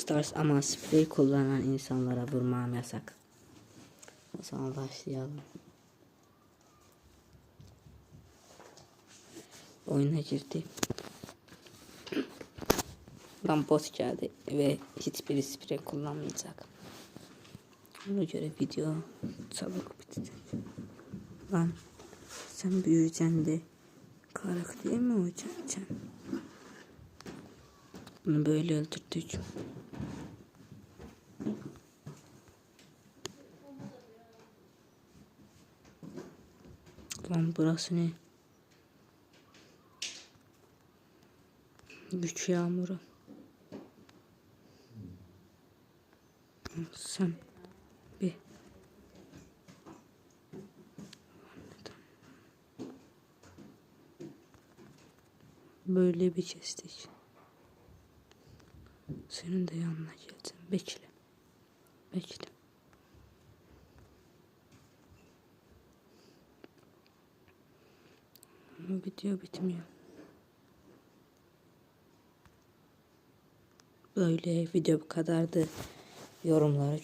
Stars ama sprey kullanan insanlara vurmam yasak. O zaman başlayalım. Oyuna girdi. Lan geldi ve hiçbir sprey kullanmayacak. Ona göre video çabuk bitecek. Lan sen büyüyeceksin de karak değil mi olacaksın? Bunu böyle öldürdük. Lan burası ne? Güç yağmuru. Sen bir böyle bir kestik. Senin de yanına geleceğim. Bekle. Bekle. Video bitmiyor. Böyle video bu kadardı. Yorumları